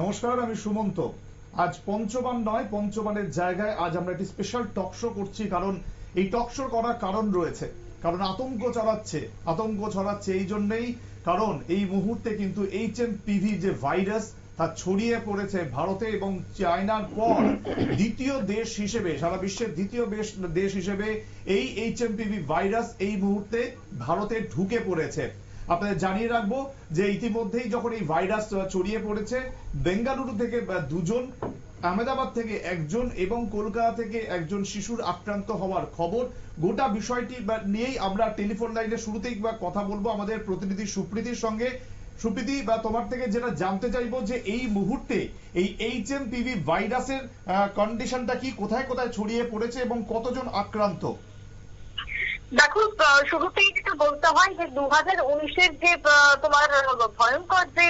নমস্কার, আমি সুমন্ত। আজ পঞ্চবান নয়, পঞ্চবানের জায়গায় আজ আমরা একটি স্পেশাল টক শো করছি, কারণ এই টক শো করার কারণ রয়েছে। কারণ আতঙ্ক ছড়াচ্ছে আতঙ্ক ছড়াচ্ছে এই জন্যই, কারণ এই মুহূর্তে কিন্তু এইচ এম পিভি যে ভাইরাস তা ছড়িয়ে পড়েছে ভারতে এবং চায়নার পর দ্বিতীয় দেশ হিসেবে, সারা বিশ্বের দ্বিতীয় দেশ হিসেবে এই এইচ এম পিভি ভাইরাস এই মুহূর্তে ভারতে ঢুকে পড়েছে। আপনাদের জানিয়ে রাখব যে ইতিমধ্যেই যখন এই ভাইরাস ছড়িয়ে পড়েছে, বেঙ্গালুরু থেকে দুজন, আহমেদাবাদ থেকে একজন এবং কলকাতা থেকে একজন শিশুর আক্রান্ত হওয়ার খবর। গোটা বিষয়টি নিয়েই আমরা টেলিফোন লাইনে শুরুতেই বা কথা বলব আমাদের প্রতিনিধি সুপ্রীতির সঙ্গে। সুপ্রীতি, বা, তোমার থেকে যেটা জানতে চাইব যে এই মুহূর্তে এই এইচ এম পিভি ভাইরাসের কন্ডিশনটা কি? কোথায় কোথায় ছড়িয়ে পড়েছে এবং কতজন আক্রান্ত? দেখো শুরুতেই যেটা বলতে হয় যে দু হাজার উনিশের যে তোমার ভয়ঙ্কর যে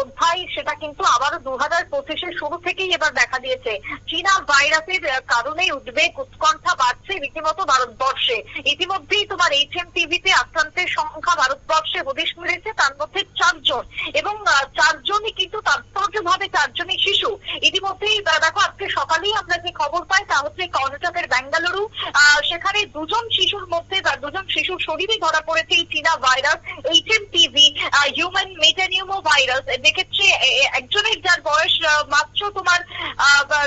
অধ্যায়, সেটা কিন্তু আবারও দু হাজার পঁচিশের শুরু থেকেই এবার দেখা দিয়েছে। চীনা ভাইরাসের কারণে উদ্বেগ, উৎকণ্ঠা বাড়ছে রীতিমতো ভারতবর্ষে। ইতিমধ্যেই তোমার এইচ এম টিভিতে আক্রান্তের সংখ্যা ভারতবর্ষে হদিশ মিলেছে, তার মধ্যে চারজন। এবং চারজনই কিন্তু তাৎপর্যভাবে চারজনই শিশু। ইতিমধ্যেই দেখো আজকে সকালেই আমরা যে খবর পাই তা হচ্ছে কর্ণাটকের বেঙ্গালুরু। আহ, সেখানে দুজন শিশুর মধ্যে বা দুজন শিশুর শরীরে ধরা পড়েছে এই চীনা virus H M P V human metapneumovirus দেখেছে একজনের যার বয়স মাত্র তোমার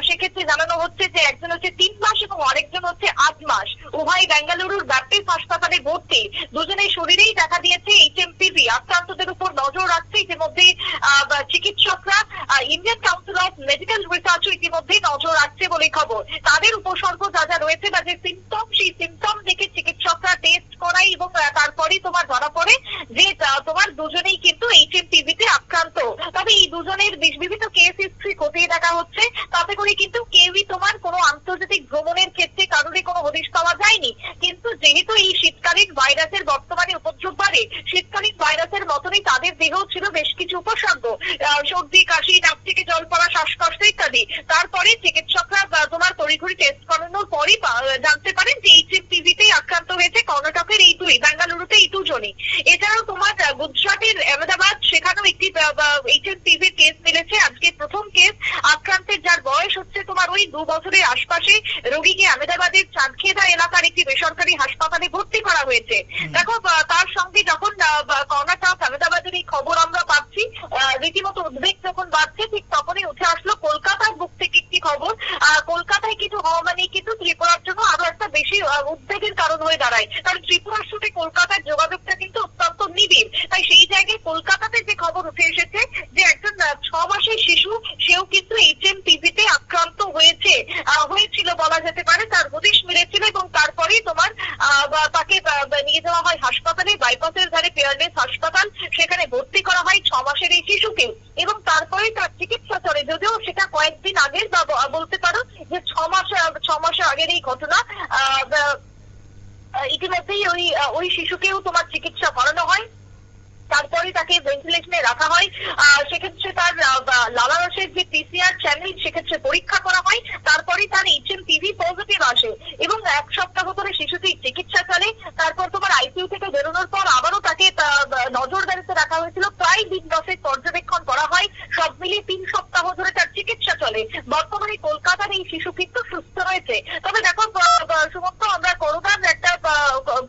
সেক্ষেত্রে জানানো হচ্ছে যে একজন হচ্ছে তিন মাস এবং আরেকজন হচ্ছে আট মাস। উভয় বেঙ্গালুরুর ব্যাপটিস্ট হাসপাতালে ভর্তি। দুজনের শরীরেই দেখা দিয়েছে এইচ এম পিভি আক্রান্তদের উপর নজর রাখছে ইতিমধ্যেই আহ, চিকিৎসকরা Indian council of medical research ইতিমধ্যেই নজর রাখছে বলে খবর। তাদের উপসর্গ যা যা রয়েছে, বা যে সিমটম সেই সিমটম দেখে চিকিৎসকরা টেস্ট করাই এবং তারপরেই তোমার ধরা পড়ে যে তোমার দুজনেই কিন্তু এইচ এম টিভিতে আক্রান্ত। তবে এই দুজনের বিভিন্ন কেস হিস্ট্রি খতিয়ে দেখা হচ্ছে। তাতে করে কিন্তু কেউই তোমার কোনো আন্তর্জাতিক ভ্রমণের ক্ষেত্রে কারোরই কোনো হদিশ পাওয়া যায়নি। কিন্তু যেহেতু এই শীতকালীন ভাইরাসের বর্তমানে উপদ্রব বাড়ে, শীতকালীন ভাইরাসের মতনই তাদের দেহেও ছিল বেশ কিছু উপসর্গ। সর্দি, কাশি, নাক থেকে জল পড়া, শ্বাসকষ্ট ইত্যাদি। তারপরে চিকিৎসকরা তোমার তড়িঘড়ি টেস্ট করানোর পরই জানতে পারেন যে এইচ এম টিভিতেই আক্রান্ত হয়েছে কর্ণাটকের এই দুই বেঙ্গালুরুতে এই দুজনই। এছাড়াও তোমার গুজরাটের আহমেদাবাদ সেখানেও একটি এইচ এম টিভির কেস মিলেছে। আজকে প্রথম কেস আক্রান্তের যার বয়স হচ্ছে তোমার ওই দু বছরের আশপাশে রোগীকে আহমেদাবাদের চাঁদখেদা এলাকার একটি বেসরকারি হাসপাতালে ভর্তি করা হয়েছে। দেখো তার সঙ্গে যখন কর্ণাটক আহমেদাবাদের এই খবর আমরা পাচ্ছি আহ, রীতিমতো উদ্বেগ যখন বাড়ছে ঠিক তখনই উঠে আসলো কলকাতার বুক থেকে একটি খবর। আহ, কলকাতায় কিছু হওয়া মানে কিন্তু ত্রিপুরার জন্য আরও একটা বেশি উদ্বেগের কারণ হয়ে দাঁড়ায়। কারণ ত্রিপুরার সাথে কলকাতার যোগাযোগটা কিন্তু অত্যন্ত নিবিড়। তাই সেই জায়গায় কলকাতাতে যে খবর উঠে এসেছে যে একজন ছ মাসের শিশু, সেও কিন্তু এইচ এম টিভিতে আক্রান্ত হয়েছে। হয়েছিল বলা যেতে পারে, তার হদিশ মিলেছিল এবং তারপরেই তোমার তাকে নিয়ে যাওয়া হয় হাসপাতালে, বাইপাসের ধারে পেয়ারলেস হাসপাতাল, সেখানে ভর্তি করা হয় ছ মাসের এই শিশুকে এবং তারপরে তার চিকিৎসা চলে। যদিও সেটা কয়েকদিন আগের বা বলতে পারো যে ছ মাস ছ মাস আগের এই ঘটনা ইতিমধ্যেই ওই ওই শিশুকেও তোমার চিকিৎসা করানো হয়। তারপরে তাকে ভেন্টিলেশনে রাখা হয়। সেক্ষেত্রে তার লালারসের যে পিসিআর চ্যানেল সেক্ষেত্রে পরীক্ষা করা হয়। তারপরে তার এইচ এম টিভি পজিটিভ আসে। এবং এক সপ্তাহ ধরে শিশুটির চিকিৎসা চলে তারপর তোমার আইসিইউ থেকে বেরোনোর পর আবারও তাকে তা- বা- নজরদারিতে রাখা হয়েছিল প্রায় দিন দশেক পর্যবেক্ষণ করা হয় সব মিলিয়ে তিন সপ্তাহ ধরে তার চিকিৎসা চলে বর্তমানে কলকাতার এই শিশু কিন্তু সুস্থ রয়েছে তবে দেখো বা- বা- সুমন্ত আমরা করোনার একটা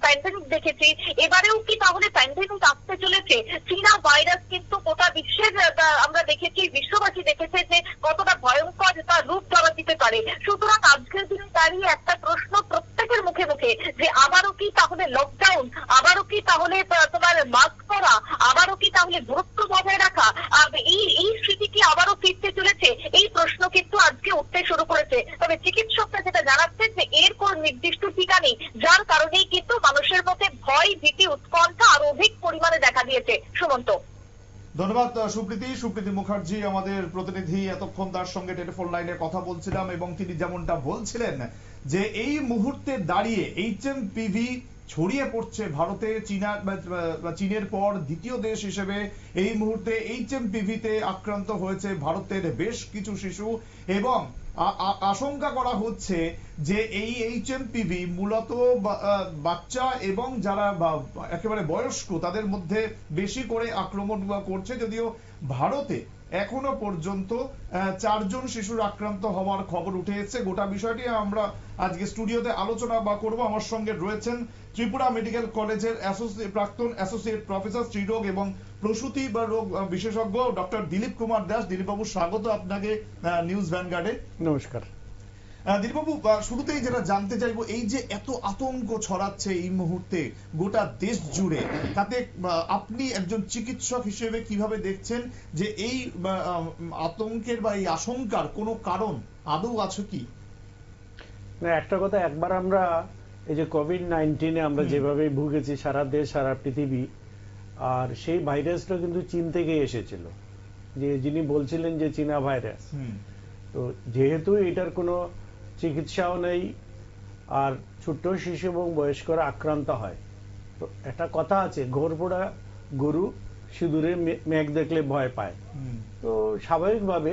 প্যান্ডেমিক দেখেছি এবারেও কি তাহলে প্যান্ডেমিক আসতে চলেছে চীনা ভাইরাস কিন্তু গোটা বিশ্বের আহ, আমরা দেখেছি বিশ্ববাসী দেখেছে যে কতটা ভয়ঙ্কর তার রূপ ধরা দিতে পারে সুতরাং আজকের দিনে দাঁড়িয়ে একটা প্রশ্ন প্রত্যেকের মুখে মুখে যে আবারও কি তাহলে লকডাউন আবারও কি তাহলে আহ, তোমার মাস্ক পরা আবারও কি তাহলে দূরত্ব বজায় রাখা আর এই এই স্মৃতি কি আবারও ফিরতে চলেছে এই প্রশ্ন কিন্তু আজকে উঠতে শুরু করেছে তবে চিকিৎসকরা যেটা জানাচ্ছেন যে এর কোন নির্দিষ্ট টিকা নেই যার কারণেই কিন্তু মানুষের মধ্যে ভয় ভীতি উৎকণ্ঠা আরও অধিক পরিমাণে দেখা দিয়েছে সুমন্ত ধন্যবাদ সুপ্রীতি। সুপ্রীতি মুখার্জি, আমাদের প্রতিনিধি, এতক্ষণ তার সঙ্গে টেলিফোন লাইনে কথা বলছিলাম এবং তিনি যেমনটা বলছিলেন যে এই মুহূর্তে দাঁড়িয়ে এইচ এম পিভি ছড়িয়ে পড়ছে ভারতে। চীনা চীনের পর দ্বিতীয় দেশ হিসেবে এই মুহূর্তে এইচ এম পিভিতে আক্রান্ত হয়েছে ভারতের বেশ কিছু শিশু এবং আশঙ্কা করা হচ্ছে যে এই এইচ এম মূলত বাচ্চা এবং যারা একেবারে বয়স্ক তাদের মধ্যে বেশি করে আক্রমণ করছে, যদিও ভারতে এখনও পর্যন্ত চারজন শিশুর আক্রান্ত হওয়ার খবর উঠে এসেছে। গোটা বিষয়টি আমরা আজকে স্টুডিওতে আলোচনা বা করব। আমার সঙ্গে রয়েছেন ত্রিপুরা মেডিকেল কলেজের প্রাক্তন অ্যাসোসিয়েট প্রফেসর স্ত্রীরোগ এবং প্রসূতি বা রোগ বিশেষজ্ঞ ডক্টর দিলীপ কুমার দাস। দিলীপবাবু, স্বাগত আপনাকে নিউজ ভ্যানগার্ডে। নমস্কার। দিলীপবাবু শুরুতেই যেটা জানতে চাইব এই যে এত আতঙ্ক ছড়াচ্ছে এই মুহূর্তে গোটা দেশ জুড়ে তাতে আপনি একজন চিকিৎসক হিসেবে কীভাবে দেখছেন যে এই আতঙ্কের বা এই আশঙ্কার কোনো কারণ আদৌ আছে কি? না একটা কথা একবার আমরা এই যে কোভিড নাইন্টিনে আমরা যেভাবে ভুগেছি সারা দেশ সারা পৃথিবী আর সেই ভাইরাসটা কিন্তু চীন থেকে এসেছিল। যে যিনি বলছিলেন যে চীনা ভাইরাস। তো যেহেতু এটার কোনো চিকিৎসাও নেই আর ছোট্ট শিশু এবং বয়স্করা আক্রান্ত হয়। তো একটা কথা আছে ঘোরপোড়া গরু সিঁদুরে মেঘ দেখলে ভয় পায়। তো স্বাভাবিকভাবে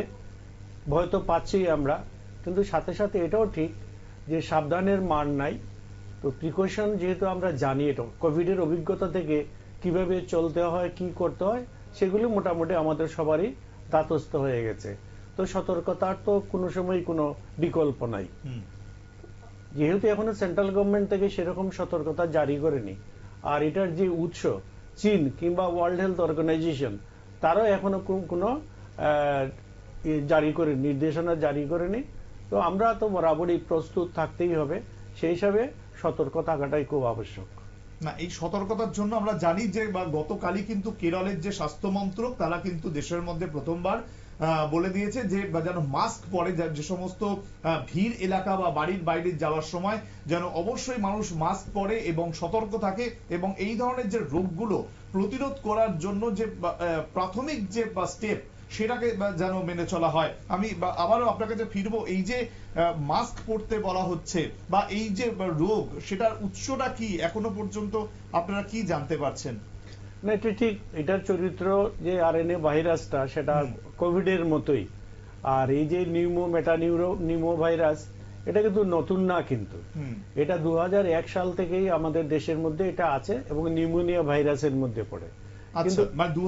ভয় তো পাচ্ছি আমরা কিন্তু সাথে সাথে এটাও ঠিক যে সাবধানের মান নাই। তো প্রিকশন যেহেতু আমরা জানি এটা কোভিডের অভিজ্ঞতা থেকে কীভাবে চলতে হয় কি করতে হয় সেগুলো মোটামুটি আমাদের সবারই দাতস্থ হয়ে গেছে। তো সতর্কতার তো কোনো সময় কোনো বিকল্প নাই। যেহেতু এখনও সেন্ট্রাল গভর্নমেন্ট থেকে সেরকম সতর্কতা জারি করেনি আর এটার যে উৎস চীন কিংবা ওয়ার্ল্ড হেলথ অর্গানাইজেশন তারাও এখনও কোনো জারি করে নির্দেশনা জারি করেনি। তো আমরা তো বরাবরই প্রস্তুত থাকতেই হবে। সেই হিসাবে সতর্ক থাকাটাই খুব আবশ্যক। না এই সতর্কতার জন্য আমরা জানি যে বা গতকালই কিন্তু কেরলের যে স্বাস্থ্য মন্ত্রক তারা কিন্তু দেশের মধ্যে প্রথমবার বলে দিয়েছে যে যেন মাস্ক পরে যে সমস্ত ভিড় এলাকা বা বাড়ির বাইরে যাওয়ার সময় যেন অবশ্যই মানুষ মাস্ক পরে এবং সতর্ক থাকে এবং এই ধরনের যে রোগগুলো প্রতিরোধ করার জন্য যে প্রাথমিক যে স্টেপ সেটাকে যেন মেনে চলা হয়। আমি আবারও আপনার কাছে ফিরবো, এই যে মাস্ক পরতে বলা হচ্ছে বা এই যে রোগ, সেটার উৎসটা কি? এখনও পর্যন্ত আপনারা কি জানতে পারছেন? না এটা ঠিক এটার চরিত্র যে আরএনএ ভাইরাসটা সেটা কোভিডের মতোই। আর এই যে নিউমো মেটানিউরো নিউমো ভাইরাস এটা কিন্তু নতুন না কিন্তু। এটা দু সাল থেকেই আমাদের দেশের মধ্যে এটা আছে এবং নিউমোনিয়া ভাইরাসের মধ্যে পড়ে। আচ্ছা মানে দু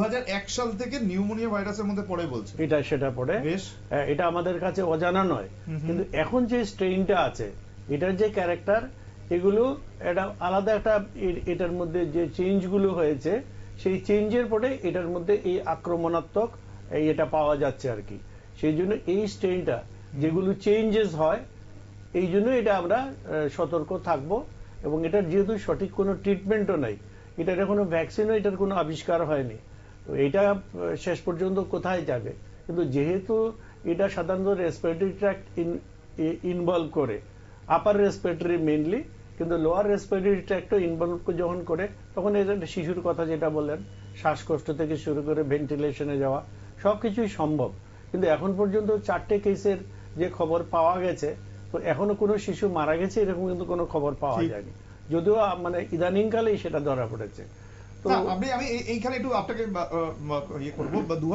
সাল থেকে নিউমোনিয়া ভাইরাসের মধ্যে পড়ে বলছে এটা সেটা পড়ে। বেশ। এটা আমাদের কাছে অজানা নয়। কিন্তু এখন যে স্ট্রেইনটা আছে এটার যে ক্যারেক্টার এগুলো এটা আলাদা একটা এটার মধ্যে যে চেঞ্জগুলো হয়েছে সেই চেঞ্জের পরে এটার মধ্যে এই আক্রমণাত্মক এই এটা পাওয়া যাচ্ছে আর কি। সেই জন্য এই স্ট্রেইনটা যেগুলো চেঞ্জেস হয়, এই জন্য এটা আমরা সতর্ক থাকব এবং এটার যেহেতু সঠিক কোনো ট্রিটমেন্টও নাই, এটার এখনও ভ্যাকসিনও এটার কোনো আবিষ্কার হয়নি। তো এটা শেষ পর্যন্ত কোথায় যাবে? কিন্তু যেহেতু এটা সাধারণত রেসপিরেটরি ট্র্যাক্ট ইনভলভ করে আপার রেসপিরেটরি মেনলি কিন্তু লোয়ার রেসপিরেটরি ট্র্যাক্টও ইনভলভ যখন করে তখন এটা শিশুর কথা যেটা বললেন শ্বাসকষ্ট থেকে শুরু করে ভেন্টিলেশনে যাওয়া সব কিছুই সম্ভব। কিন্তু এখন পর্যন্ত চারটে কেসের যে খবর পাওয়া গেছে তো এখনও কোনো শিশু মারা গেছে এরকম কিন্তু কোনো খবর পাওয়া যায়নি। যদিও মানে ইদানিং কালেই সেটা ধরা পড়েছে। আমি আমি এইখানে একটু আপনাকে ইয়ে করব। দু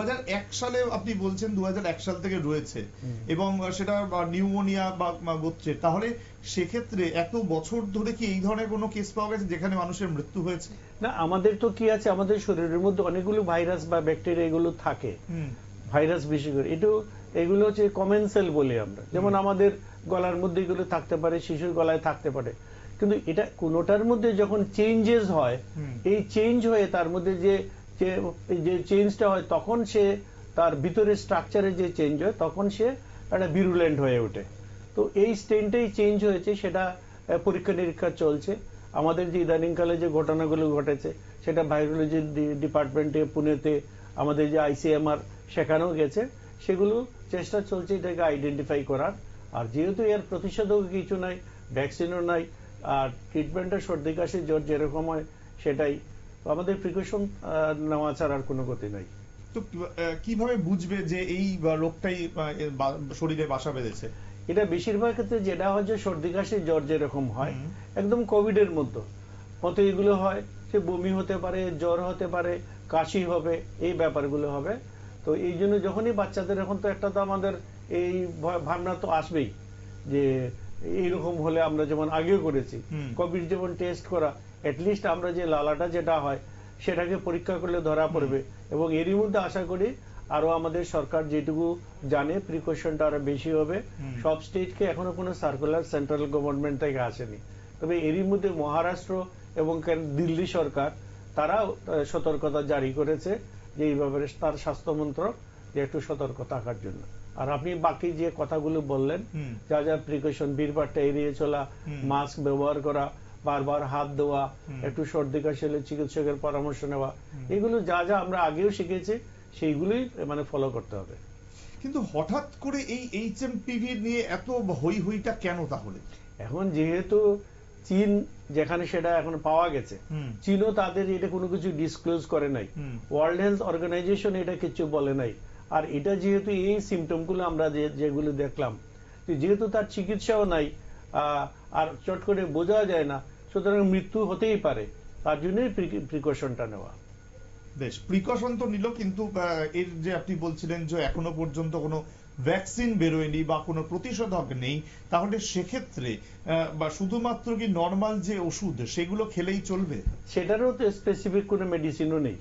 সালে আপনি বলছেন দু সাল থেকে রয়েছে। এবং সেটা নিউমোনিয়া বা গোত্রের তাহলে সেক্ষেত্রে এত বছর ধরে কি এই ধরনের কোনো কেস পাওয়া গেছে যেখানে মানুষের মৃত্যু হয়েছে? না আমাদের তো কি আছে? আমাদের শরীরের মধ্যে অনেকগুলো ভাইরাস বা ব্যাকটেরিয়া এগুলো থাকে। ভাইরাস বেশি করে। এটা এগুলো হচ্ছে কমেন সেল বলি আমরা। যেমন আমাদের গলার মধ্যে এগুলো থাকতে পারে শিশুর গলায় থাকতে পারে। কিন্তু এটা কোনোটার মধ্যে যখন চেঞ্জেস হয় এই চেঞ্জ হয়ে তার মধ্যে যে যে- চেঞ্জটা হয় তখন সে তার ভিতরে স্ট্রাকচারে যে চেঞ্জ হয় তখন সে একটা বিরুলেন্ট হয়ে ওঠে। তো এই স্টেনটাই চেঞ্জ হয়েছে সেটা পরীক্ষা নিরীক্ষা চলছে। আমাদের যে ইদানিংকালে যে ঘটনাগুলো ঘটেছে সেটা ভাইরোলজি ডিপার্টমেন্টে পুনেতে আমাদের যে আইসিএমআর শেখানো গেছে সেগুলো চেষ্টা চলছে এটাকে আইডেন্টিফাই করার। আর যেহেতু এর প্রতিষেধক কিছু নাই ভ্যাকসিনও নাই আর ট্রিটমেন্টের সর্দি কাশি জ্বর যেরকম হয় সেটাই। আমাদের প্রিকশন নেওয়া ছাড়া আর কোনো গতি নাই। তো কীভাবে বুঝবে যে এই রোগটাই শরীরে বাসা বেঁধেছে? এটা বেশিরভাগ ক্ষেত্রে যেটা হয় যে সর্দি কাশি জ্বর যেরকম হয় একদম কোভিড এর মতো। মতো এগুলো হয় সে বমি হতে পারে জ্বর হতে পারে কাশি হবে এই ব্যাপারগুলো হবে। তো এই জন্য যখনই বাচ্চাদের এখন তো একটা তো আমাদের এই ভাবনা তো আসবেই যে এইরকম হলে আমরা যেমন আগেও করেছি। কোভিড যেমন টেস্ট করা লিস্ট আমরা যে লালাটা যেটা হয় সেটাকে পরীক্ষা করলে ধরা পড়বে। এবং এরই মধ্যে আশা করি আরও আমাদের সরকার যেটুকু জানে প্রিকশনটা আরও বেশি হবে। সব স্টেটকে এখনও কোনো সার্কুলার সেন্ট্রাল গভর্নমেন্ট থেকে আসেনি। তবে এরই মধ্যে মহারাষ্ট্র এবং দিল্লি সরকার তারাও আহ, সতর্কতা জারি করেছে যে এই ব্যাপারে তার স্বাস্থ্য মন্ত্রক যে একটু সতর্ক থাকার জন্য। আর আপনি বাকি যে কথাগুলো বললেন যা যা প্রিকশন ভিড়ভাড়টা এড়িয়ে চলা মাস্ক ব্যবহার করা বারবার হাত দেওয়া একটু সর্দি কাশি হলে চিকিৎসকের পরামর্শ নেওয়া এগুলো যা যা আমরা আগেও শিখেছি সেইগুলোই মানে ফলো করতে হবে। কিন্তু হঠাৎ করে এই এইচ এম পিভি নিয়ে এত হই হইটা কেন তাহলে? এখন যেহেতু চীন যেখানে সেটা এখন পাওয়া গেছে চীনও তাদের এটা কোনো কিছু ডিসক্লোজ করে নাই। ওয়ার্ল্ড হেলথ অর্গানাইজেশন এটা কিছু বলে নাই। আর এটা যেহেতু এই সিমটমগুলো আমরা যেগুলো দেখলাম যেহেতু তার চিকিৎসাও নাই আর চট করে বোঝা যায় না সুতরাং মৃত্যু হতেই পারে তার জন্যই প্রিকশনটা নেওয়া। বেশ প্রিকশন তো নিল কিন্তু এর যে আপনি বলছিলেন যে এখনও পর্যন্ত কোনো ভ্যাকসিন বেরোয়নি বা কোনো প্রতিষেধক নেই তাহলে সেক্ষেত্রে বা শুধুমাত্র কি নর্মাল যে ওষুধ সেগুলো খেলেই চলবে? সেটারও তো স্পেসিফিক কোনো মেডিসিনও নেই।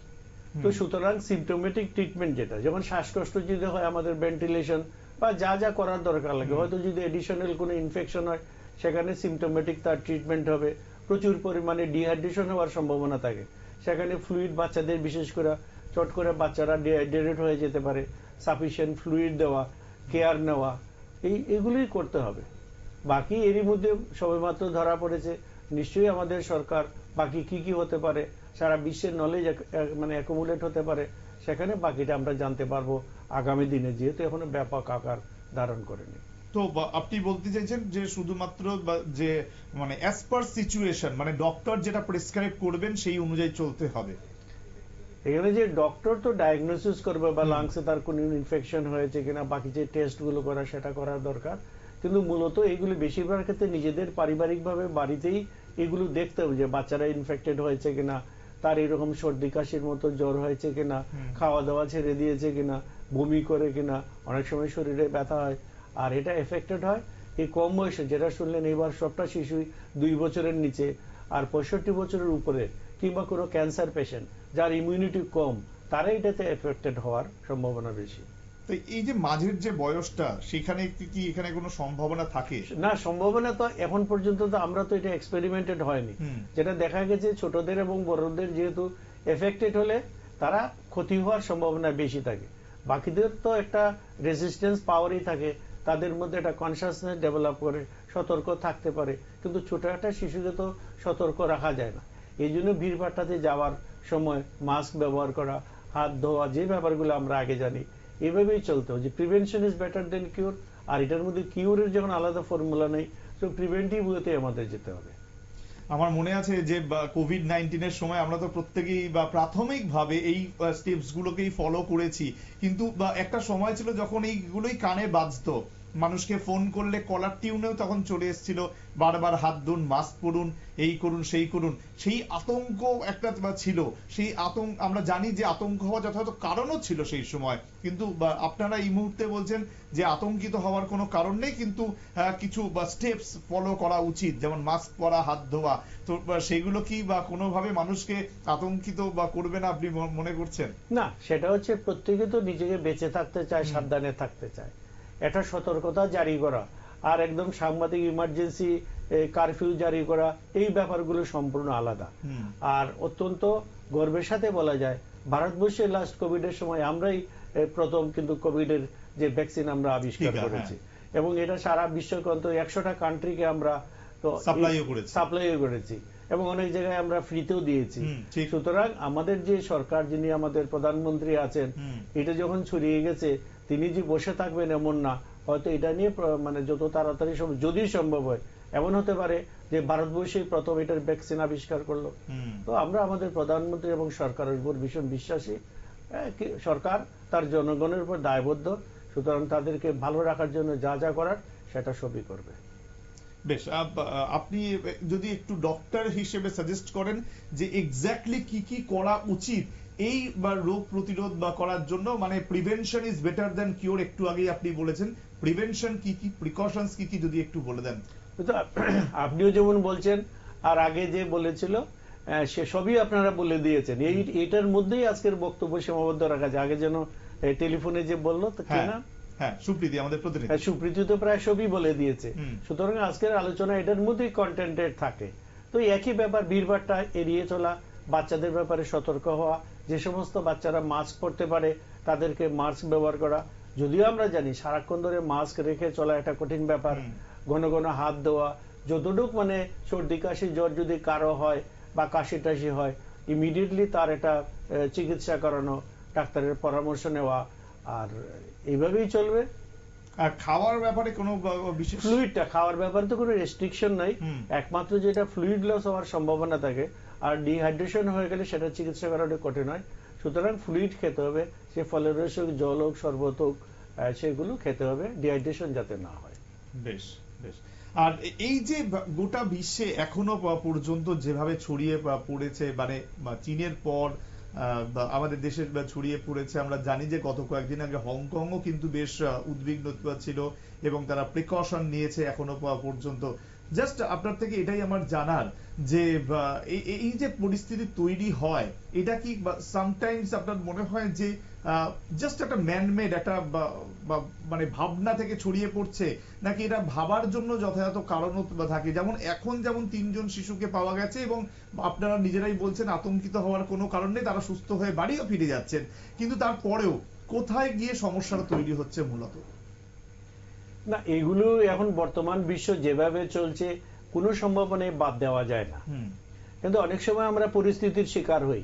তো সুতরাং সিমটোমেটিক ট্রিটমেন্ট যেটা যেমন শ্বাসকষ্ট যদি হয় আমাদের ভেন্টিলেশন বা যা যা করার দরকার লাগে হয়তো যদি এডিশনাল কোনো ইনফেকশন হয় সেখানে সিমটোমেটিক তার ট্রিটমেন্ট হবে প্রচুর পরিমাণে ডিহাইড্রেশন হওয়ার সম্ভাবনা থাকে। সেখানে ফ্লুইড বাচ্চাদের বিশেষ করে চট করে বাচ্চারা ডিহাইড্রেটেড হয়ে যেতে পারে সাফিসিয়েন্ট ফ্লুইড দেওয়া কেয়ার নেওয়া এই এগুলোই করতে হবে। বাকি এরই মধ্যে সবেমাত্র ধরা পড়েছে নিশ্চয়ই আমাদের সরকার বাকি কি কি হতে পারে সারা বিশ্বের নলেজ মানে অ্যাকুমুলেট হতে পারে সেখানে বাকিটা আমরা জানতে পারব আগামী দিনে যেহেতু এখনও ব্যাপক আকার ধারণ করেনি। তো আপনি বলতে চাইছেন যে শুধুমাত্র যে মানে অ্যাজ পার সিচুয়েশন মানে ডক্টর যেটা প্রেসক্রাইব করবেন সেই অনুযায়ী চলতে হবে। এখানে যে ডক্টর তো ডায়াগনোসিস করবে বা। লাংসে তার কোন ইনফেকশন হয়েছে কিনা বাকি যে টেস্টগুলো করা সেটা করার দরকার। কিন্তু মূলত এগুলি বেশিরভাগ ক্ষেত্রে নিজেদের পারিবারিক ভাবে বাড়িতেই এগুলো দেখতে হবে যে বাচ্চারা ইনফেক্টেড হয়েছে কিনা তার এরকম সর্দি কাশির মতো জ্বর হয়েছে কিনা খাওয়া দাওয়া ছেড়ে দিয়েছে কিনা বমি করে কিনা অনেক সময় শরীরে ব্যথা হয় আর এটা এফেক্টেড হয় এই কম বয়সে যেটা শুনলেন এবার সবটা শিশুই দুই বছরের নিচে আর পঁয়ষট্টি বছরের উপরে কিংবা কোনো ক্যান্সার পেশেন্ট যার ইমিউনিটি কম তারা এটাতে এফেক্টেড হওয়ার সম্ভাবনা বেশি। তো এই যে মাঝের যে বয়সটা সেখানে কি কি এখানে কোনো সম্ভাবনা থাকে? না সম্ভাবনা তো এখন পর্যন্ত তো আমরা তো এটা এক্সপেরিমেন্টেড হয়নি। যেটা দেখা গেছে ছোটদের এবং বড়দের যেহেতু এফেক্টেড হলে তারা ক্ষতি হওয়ার সম্ভাবনা বেশি থাকে। বাকিদের তো একটা রেজিস্ট্যান্স পাওয়ারই থাকে। তাদের মধ্যে একটা কনসাসনেস ডেভেলপ করে সতর্ক থাকতে পারে। কিন্তু ছোট একটা শিশুকে তো সতর্ক রাখা যায় না। এই জন্য ভিড়ভাট্টাতে যাওয়ার সময় মাস্ক ব্যবহার করা হাত ধোয়া যে ব্যাপারগুলো আমরা আগে জানি এভাবেই চলতে হবে যে prevention is better than cure আর এটার মধ্যে কিউরের যখন আলাদা ফর্মুলা নেই তো প্রিভেন্টিভ ওয়েতে আমাদের যেতে হবে। আমার মনে আছে যে কোভিড নাইন্টিনের সময় আমরা তো প্রত্যেকেই, বা, প্রাথমিকভাবে এই স্টেপস গুলোকেই ফলো করেছি। কিন্তু একটা সময় ছিল যখন এইগুলোই কানে বাজতো। মানুষকে ফোন করলে কলার টিউনেও তখন চলে এসেছিল বারবার হাত ধুন মাস্ক পরুন এই করুন সেই করুন। সেই আতঙ্ক একটা ছিল। সেই আতঙ্ক আমরা জানি যে আতঙ্ক হওয়া যথাযথ কারণও ছিল সেই সময়। কিন্তু আপনারা এই মুহূর্তে বলছেন যে আতঙ্কিত হওয়ার কোনো কারণ নেই কিন্তু কিছু বা স্টেপস ফলো করা উচিত। যেমন মাস্ক পরা হাত ধোয়া। তো সেগুলো কি বা কোনোভাবে মানুষকে আতঙ্কিত বা করবে না আপনি মনে করছেন? না সেটা হচ্ছে প্রত্যেকে তো নিজেকে বেঁচে থাকতে চায়। সাবধানে থাকতে চায়। একটা সতর্কতা জারি করা। আর একদম সাংবাদিক ইমার্জেন্সি কারফিউ জারি করা এই ব্যাপারগুলো সম্পূর্ণ আলাদা। আর অত্যন্ত গর্বের সাথে বলা যায় ভারতবর্ষে লাস্ট কোভিড এর সময় আমরাই প্রথম কিন্তু কোভিড এর যে ভ্যাকসিন আমরা আবিষ্কার করেছি। হ্যাঁ। এবং এটা সারা বিশ্বকে অন্তত একশোটা কান্ট্রিকে আমরা তো। সাপ্লাইও করেছি। এবং অনেক জায়গায় আমরা ফ্রিতেও দিয়েছি। সুতরাং আমাদের যে সরকার যিনি আমাদের প্রধানমন্ত্রী আছেন এটা যখন ছড়িয়ে গেছে তিনি যে বসে থাকবেন এমন না। হয়তো এটা নিয়ে মানে যত তাড়াতাড়ি সম্ভব যদি সম্ভব হয়। এমন হতে পারে যে ভারতবর্ষেই প্রথম এটার ভ্যাকসিন আবিষ্কার করল। তো আমরা আমাদের প্রধানমন্ত্রী এবং সরকারের উপর ভীষণ বিশ্বাসী। সরকার তার জনগণের উপর দায়বদ্ধ। সুতরাং তাদেরকে ভালো রাখার জন্য যা যা করার সেটা সবই করবে। বেশ আপ- আপনি যদি একটু ডক্টর হিসেবে সাজেস্ট করেন যে এক্স্যাক্টলি কি কি করা উচিত এই বা রোগ প্রতিরোধ বা করার জন্য মানে prevention is better than cure একটু আগেই আপনি বলেছেন। প্রিভেনশন কি কি প্রিকশনস কি কি যদি একটু বলে দেন। আপনিও যেমন বলছেন আর আগে যে বলেছিল সে সবই আপনারা বলে দিয়েছেন। এই এটার মধ্যেই আজকের বক্তব্য সীমাবদ্ধ রাখা যায় আগে যেন টেলিফোনে যে বলল হ্যাঁ হ্যাঁ সুপ্রীতি আমাদের প্রতিনিধি। হ্যাঁ, সুপ্রীতি তো প্রায় সবই বলে দিয়েছে। সুতরাং আজকের আলোচনা এটার মধ্যেই কন্টেন্টেড থাকে। তো একই ব্যাপার ভিড়ভাড়টা এড়িয়ে চলা বাচ্চাদের ব্যাপারে সতর্ক হওয়া যে সমস্ত বাচ্চারা মাস্ক পরতে পারে তাদেরকে মাস্ক ব্যবহার করা। যদিও আমরা জানি সারাক্ষণ ধরে মাস্ক রেখে চলা একটা কঠিন ব্যাপার। ঘন ঘন হাত দেওয়া যতটুক মানে সর্দি কাশি জ্বর যদি কারও হয় বা কাশি টাশি হয় ইমিডিয়েটলি তার একটা আহ, চিকিৎসা করানো ডাক্তারের পরামর্শ নেওয়া আর এইভাবেই চলবে। আর খাওয়ার ব্যাপারে কোনো বিশেষ ফ্লুইডটা খাওয়ার ব্যাপারে তো কোনো রেস্ট্রিকশন নাই। একমাত্র যেটা ফ্লুইড লস হওয়ার সম্ভাবনা থাকে আর ডিহাইড্রেশন হয়ে গেলে সেটা চিকিৎসা করাটা কঠিন হয়। সুতরাং ফ্লুইড খেতে হবে, সে ফলের রস হোক জল হোক, শরবত হোক সেগুলো খেতে হবে ডিহাইড্রেশন যাতে না হয়। বেশ বেশ। আর এই যে গোটা বিশ্বে এখনও পর্যন্ত যেভাবে ছড়িয়ে পড়েছে মানে চীনের পর আমাদের দেশে ছড়িয়ে পড়েছে, আমরা জানি যে গত কয়েকদিন আগে হংকংও কিন্তু বেশ উদ্বিগ্ন ছিল এবং তারা প্রিকশন নিয়েছে এখনও পর্যন্ত। জাস্ট আপনার থেকে এটাই আমার জানার যে এই যে পরিস্থিতি তৈরি হয়, এটা কি সামটাইমস আপনার মনে হয় যে জাস্ট একটা ম্যানমেড একটা মানে ভাবনা থেকে ছড়িয়ে পড়ছে, নাকি এটা ভাবার জন্য যথাযথ কারণও বা থাকে? যেমন এখন যেমন তিনজন শিশুকে পাওয়া গেছে এবং আপনারা নিজেরাই বলছেন আতঙ্কিত হওয়ার কোনো কারণ নেই, তারা সুস্থ হয়ে বাড়িও ফিরে যাচ্ছেন। কিন্তু তারপরেও কোথায় গিয়ে সমস্যাটা তৈরি হচ্ছে মূলত? না এগুলো এখন বর্তমান বিশ্ব যেভাবে চলছে কোনো সম্ভাবনায় বাদ দেওয়া যায় না। কিন্তু অনেক সময় আমরা পরিস্থিতির শিকার হই।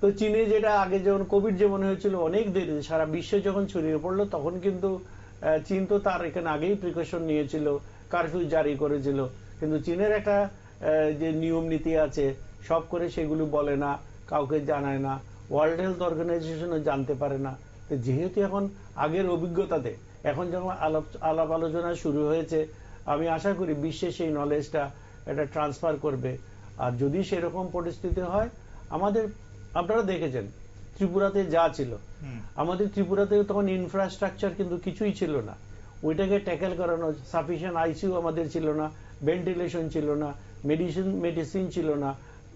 তো চীনে যেটা আগে যেমন কোভিড যেমন হয়েছিল অনেক দেরি সারা বিশ্বে যখন ছড়িয়ে পড়ল তখন কিন্তু চীন তো তার এখানে আগেই প্রিকশন নিয়েছিল কারফিউ জারি করেছিল। কিন্তু চীনের একটা যে নিয়ম নীতি আছে সব করে সেগুলো বলে না কাউকে জানায় না ওয়ার্ল্ড হেলথ অর্গানাইজেশনও জানতে পারে না। তো যেহেতু এখন আগের অভিজ্ঞতাতে এখন যখন আলাপ আলাপ আলোচনা শুরু হয়েছে আমি আশা করি বিশ্বে সেই নলেজটা এটা ট্রান্সফার করবে। আর যদি সেরকম পরিস্থিতি হয় আমাদের আপনারা দেখেছেন ত্রিপুরাতে যা ছিল। আমাদের ত্রিপুরাতে তখন ইনফ্রাস্ট্রাকচার কিন্তু কিছুই ছিল না। ওইটাকে ট্যাকেল করানো সাফিসিয়েন্ট আইসিইউ আমাদের ছিল না ভেন্টিলেশন ছিল না মেডিসিন মেডিসিন ছিল না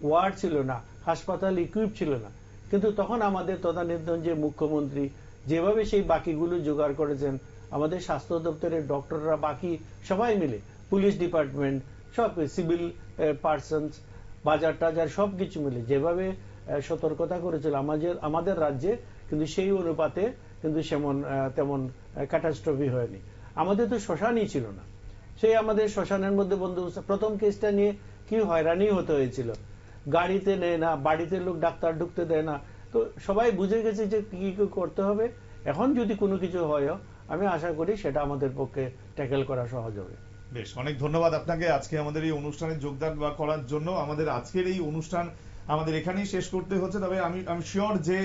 ওয়ার্ড ছিল না হাসপাতাল ইকুইপ ছিল না। কিন্তু তখন আমাদের তদানীন্তন যে মুখ্যমন্ত্রী যেভাবে সেই বাকিগুলো জোগাড় করেছেন আমাদের স্বাস্থ্য দপ্তরের ডক্টররা বাকি সবাই মিলে পুলিশ ডিপার্টমেন্ট, সব সিভিল পার্সনস বাজার টাজার সব কিছু মিলে যেভাবে সতর্কতা করেছিল আমাদের আমাদের রাজ্যে, কিন্তু সেই অনুপাতে কিন্তু সেমন তেমন ক্যাটাস্ট্রফি হয়নি। আমাদের তো শ্মশানই ছিল না। সেই আমাদের শ্মশানের মধ্যে বন্ধু, প্রথম কেসটা নিয়ে কি হয়রানি হতে হয়েছিল? গাড়িতে নেয় না, বাড়িতে লোক ডাক্তার ঢুকতে দেয় না। তো সবাই বুঝে গেছে যে কি কি করতে হবে। এখন যদি কোনো কিছু হয় আমি আশা করি সেটা আমাদের পক্ষে ট্যাকেল করা সহজ হবে। বেশ, অনেক ধন্যবাদ আপনাকে আজকে আমাদের এই অনুষ্ঠানে যোগদান বা করার জন্য। আমাদের আজকের এই অনুষ্ঠান আমাদের এখানেই শেষ করতে হচ্ছে। তবে আমি আমি শিওর যে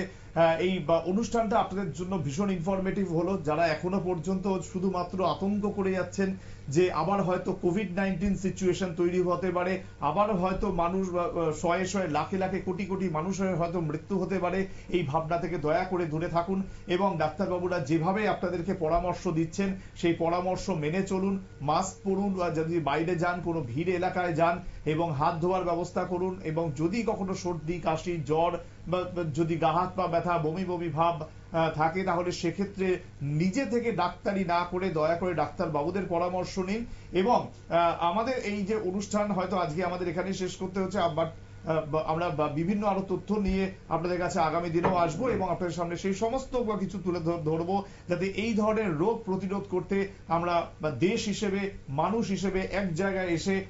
এই বা অনুষ্ঠানটা আপনাদের জন্য ভীষণ ইনফরমেটিভ হলো। যারা এখনও পর্যন্ত শুধুমাত্র আতঙ্ক করে যাচ্ছেন যে আবার হয়তো কোভিড নাইন্টিন সিচুয়েশন তৈরি হতে পারে, আবার হয়তো মানুষ শয়ে শয়ে লাখে লাখে কোটি কোটি মানুষের হয়তো মৃত্যু হতে পারে, এই ভাবনা থেকে দয়া করে দূরে থাকুন এবং ডাক্তারবাবুরা যেভাবে আপনাদেরকে পরামর্শ দিচ্ছেন, সেই পরামর্শ মেনে চলুন মাস্ক পরুন, বা যদি বাইরে যান, কোনো ভিড় এলাকায় যান, এবং হাত ধোয়ার ব্যবস্থা করুন, এবং যদি কখনো সর্দি, কাশি, জ্বর বা বা যদি গা হাত পা থাকে, তাহলে সেক্ষেত্রে নিজে থেকে ডাক্তারি না করে দয়া করে ডাক্তার বাবুদের পরামর্শ নিন। এবং আমাদের এই যে অনুষ্ঠান হয়তো আজকে আমাদের এখানে শেষ করতে হচ্ছে আমরা বিভিন্ন আরও তথ্য নিয়ে আপনাদের কাছে আগামী দিনেও আসব এবং আপনাদের সামনে সেই সমস্ত কিছু তুলে ধর- ধরবো যাতে এই ধরনের রোগ প্রতিরোধ করতে আমরা দেশ হিসেবে, মানুষ হিসেবে এক জায়গায় এসে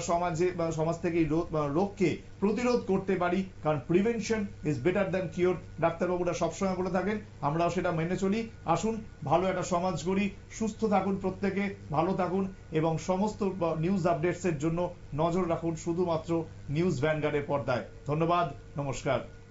সমাজে সমাজ থেকে এই রোগ- রোগকে প্রতিরোধ করতে পারি। কারণ prevention is better than cure ডাক্তারবাবুরা সবসময় বলে থাকেন আমরাও সেটা মেনে চলি। আসুন, ভালো একটা সমাজ গড়ি, সুস্থ থাকুন প্রত্যেকে, ভালো থাকুন এবং সমস্ত নিউজ আপডেটস এর জন্য নজর রাখুন শুধুমাত্র নিউজ ভ্যানগার্ডের পর্দায়। ধন্যবাদ, নমস্কার।